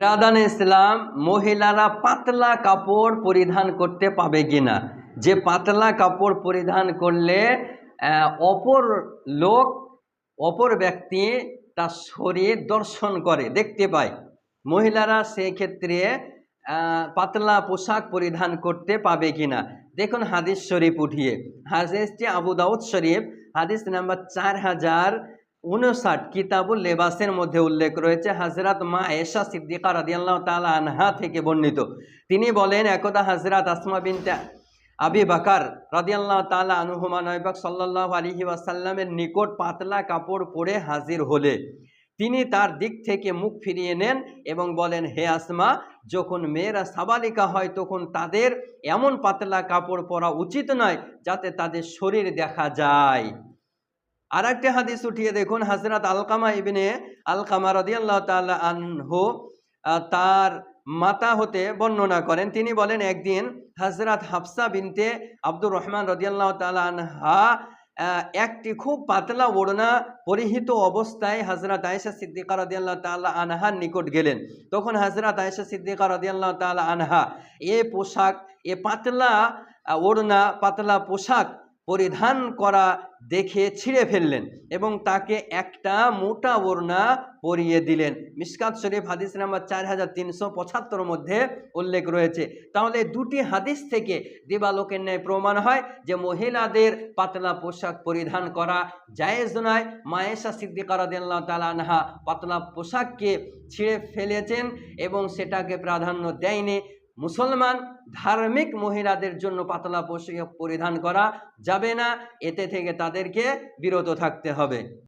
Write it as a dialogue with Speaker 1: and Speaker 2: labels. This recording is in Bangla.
Speaker 1: রাদান ইসলাম, মহিলারা পাতলা কাপড় পরিধান করতে পাবে কিনা? যে পাতলা কাপড় পরিধান করলে অপর লোক, অপর ব্যক্তি তার শরীর দর্শন করে, দেখতে পায়। মহিলারা সেই ক্ষেত্রে পাতলা পোশাক পরিধান করতে পাবে কিনা? দেখুন হাদিস শরীফ উঠিয়ে। হাদিসটি আবু দাউদ শরীফ, হাদিস নাম্বার চার হাজার উনষাট কিতাবুল লেবাসের মধ্যে উল্লেখ রয়েছে হাজরাত মা এশা সিদ্দিকা রাদিয়াল্লাহ তাআলা আনহা থেকে বর্ণিত। তিনি বলেন, একদা হাজরাত আসমা বিনতে আবি বাকার রাদিয়াল্লাহ তাআলা আনহুমা নয়বাক সাল্লাল্লাহু আলাইহি ওয়াসাল্লামের নিকট পাতলা কাপড় পরে হাজির হলে। তিনি তার দিক থেকে মুখ ফিরিয়ে নেন এবং বলেন, হে আসমা, যখন মেয়েরা সাবালিকা হয় তখন তাদের এমন পাতলা কাপড় পরা উচিত নয় যাতে তাদের শরীর দেখা যায়। আর একটা হাদিস উঠিয়ে দেখুন হাজরাত আলকামা ইবনে আলকামা রদিয়াল্লাহ তাআলা আনহু তার মাতা হতে বর্ণনা করেন। তিনি বলেন, একদিন হাজরাত হাফসা বিনতে আব্দুর রহমান রদিয়াল্লাহ তাআলা আনহা একটি খুব পাতলা ওড়না পরিহিত অবস্থায় হজরত আয়েশা সিদ্দিকা রদিয়াল্লাহ তাআলা আনহার নিকট গেলেন। তখন হজরত আয়েশা সিদ্দিকা রদিয়াল্লাহ তাআলা আনহা, এ পোশাক, এ পাতলা ওড়না, পাতলা পোশাক পরিধান করা দেখে ছিঁড়ে ফেললেন এবং তাকে একটা মোটা ওড়না পরিয়ে দিলেন। মিসকাত শরীফ হাদিস নাম্বার চার হাজার তিনশো পঁচাত্তর মধ্যে উল্লেখ রয়েছে। তাহলে দুটি হাদিস থেকে দিবালোকের ন্যায় প্রমাণ হয় যে মহিলাদের পাতলা পোশাক পরিধান করা জায়েজ নয়। মায়েশা সিদ্দিকা রাদিয়াল্লাহু তাআলা আনহা পাতলা পোশাককে ছিঁড়ে ফেলেছেন এবং সেটাকে প্রাধান্য দেয়নি। মুসলমান ধার্মিক মহিলাদের জন্য পাতলা পোশাক পরিধান করা যাবে না। এতে থেকে তাদেরকে বিরত থাকতে হবে।